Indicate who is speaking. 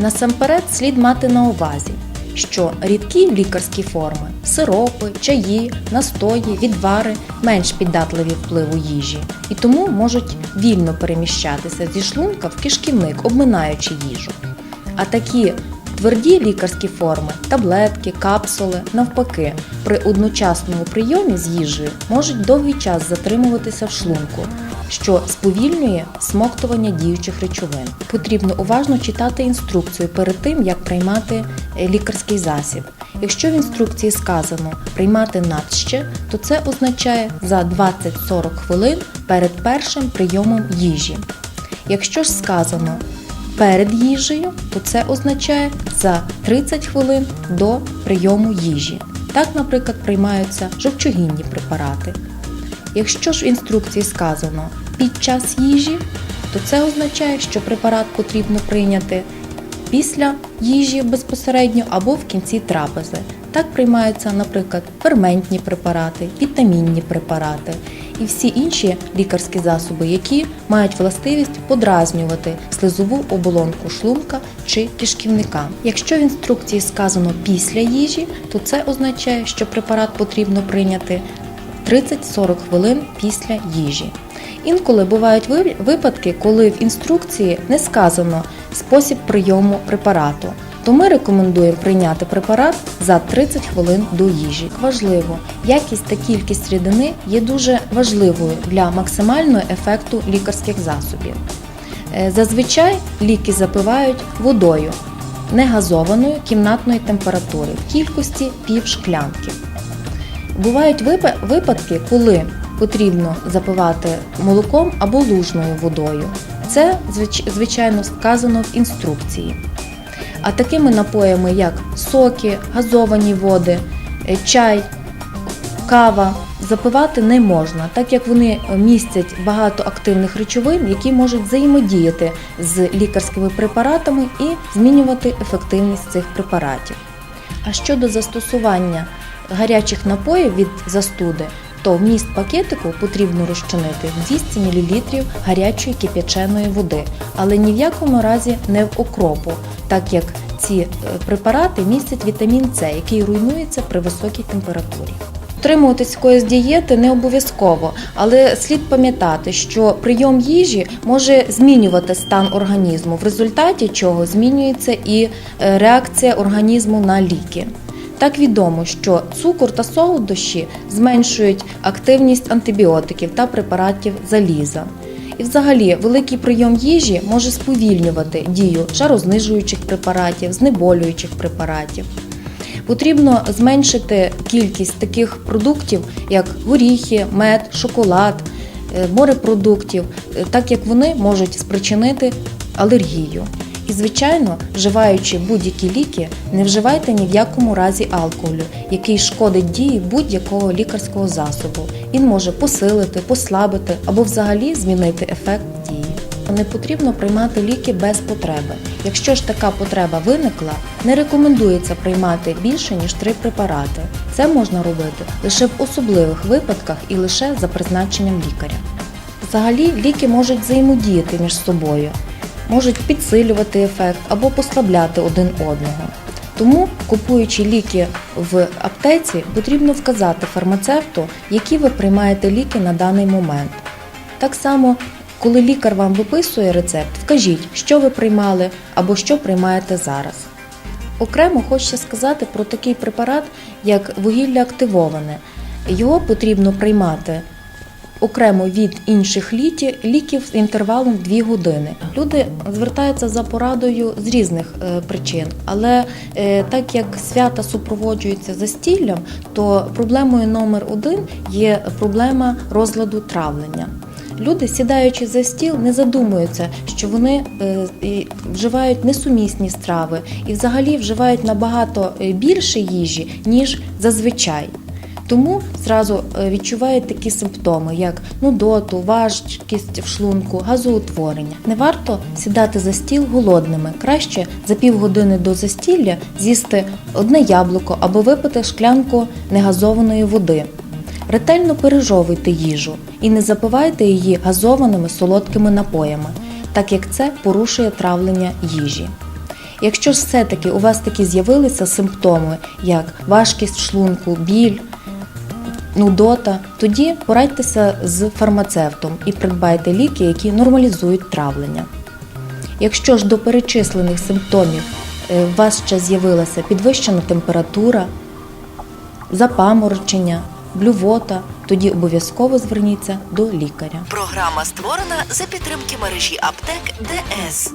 Speaker 1: Насамперед слід мати на увазі, що рідкі лікарські форми сиропи, чаї, настої, відвари менш піддатливі впливу їжі і тому можуть вільно переміщатися зі шлунка в кишківник, обминаючи їжу. А такі тверді лікарські форми, таблетки, капсули, навпаки, при одночасному прийомі з їжею можуть довгий час затримуватися в шлунку, що сповільнює смоктування діючих речовин. Потрібно уважно читати інструкцію перед тим, як приймати е, лікарський засіб. Якщо в інструкції сказано приймати надще, то це означає за 20-40 хвилин перед першим прийомом їжі. Якщо ж сказано перед їжею, то це означає за 30 хвилин до прийому їжі. Так, наприклад, приймаються жовчогінні препарати. Якщо ж в інструкції сказано під час їжі, то це означає, що препарат потрібно прийняти після їжі безпосередньо або в кінці трапези. Так приймаються, наприклад, ферментні препарати, вітамінні препарати і всі інші лікарські засоби, які мають властивість подразнювати слизову оболонку шлунка чи кишківника. Якщо в інструкції сказано після їжі, то це означає, що препарат потрібно прийняти 30-40 хвилин після їжі. Інколи бувають випадки, коли в інструкції не сказано спосіб прийому препарату. То ми рекомендуємо прийняти препарат за 30 хвилин до їжі. Важливо, якість та кількість рідини є дуже важливою для максимального ефекту лікарських засобів. Е, Зазвичай ліки запивають водою негазованою кімнатної температури в кількості пів шклянки. Бувають випадки, коли потрібно запивати молоком або лужною водою. Це звичайно вказано в інструкції. А такими напоями, як соки, газовані води, е, чай, кава запивати не можна, так як вони містять багато активних речовин, які можуть взаємодіяти з лікарськими препаратами і змінювати ефективність цих препаратів. А щодо застосування гарячих напоїв від застуди, то вміст пакетику потрібно розчинити в 200 мл гарячої кип'яченої води, але ні в якому разі не в окропу, так як ці е, препарати містять вітамін С, який руйнується при високій температурі. Дотримуватись якоїсь дієти не обов'язково, але слід пам'ятати, що прийом їжі може змінювати стан організму, в результаті чого змінюється і е, реакція організму на ліки. Так відомо, що цукор та солодощі зменшують активність антибіотиків та препаратів заліза. І взагалі великий прийом їжі може сповільнювати дію жарознижуючих препаратів, знеболюючих препаратів. Потрібно зменшити кількість таких продуктів, як горіхи, мед, шоколад, е, морепродуктів, е, так як вони можуть спричинити алергію. І, звичайно, вживаючи будь-які ліки, не вживайте ні в якому разі алкоголю, який шкодить дії будь-якого лікарського засобу. Він може посилити, послабити або взагалі змінити ефект дії. Не потрібно приймати ліки без потреби. Якщо ж така потреба виникла, не рекомендується приймати більше ніж три препарати. Це можна робити лише в особливих випадках і лише за призначенням лікаря. Взагалі ліки можуть взаємодіяти між собою, можуть підсилювати ефект або послабляти один одного. Тому, купуючи ліки в аптеці, потрібно вказати фармацевту, які ви приймаєте ліки на даний момент. Так само, коли лікар вам виписує рецепт, вкажіть, що ви приймали або що приймаєте зараз. Окремо хочеться сказати про такий препарат, як вугілля активоване. Його потрібно приймати окремо від інших літі, ліків з інтервалом 2 години. Люди звертаються за порадою з різних е, причин, але е, так як свята супроводжуються застіллям, то проблемою номер один є проблема розладу травлення. Люди, сідаючи за стіл, не задумуються, що вони е, вживають несумісні страви і взагалі вживають набагато більше їжі, ніж зазвичай. Тому зразу е, відчувають такі симптоми, як нудоту, важкість в шлунку, газоутворення. Не варто сідати за стіл голодними. Краще за півгодини до застілля з'їсти одне яблуко або випити шклянку негазованої води. Ретельно пережовуйте їжу і не запивайте її газованими солодкими напоями, так як це порушує травлення їжі. Якщо ж все-таки у вас такі з'явилися симптоми, як важкість в шлунку, біль, нудота, тоді порадьтеся з фармацевтом і придбайте ліки, які нормалізують травлення. Якщо ж до перечислених симптомів е, у вас ще з'явилася підвищена температура, запаморочення, блювота, тоді обов'язково зверніться до лікаря.
Speaker 2: Програма створена за підтримки мережі аптек ДС.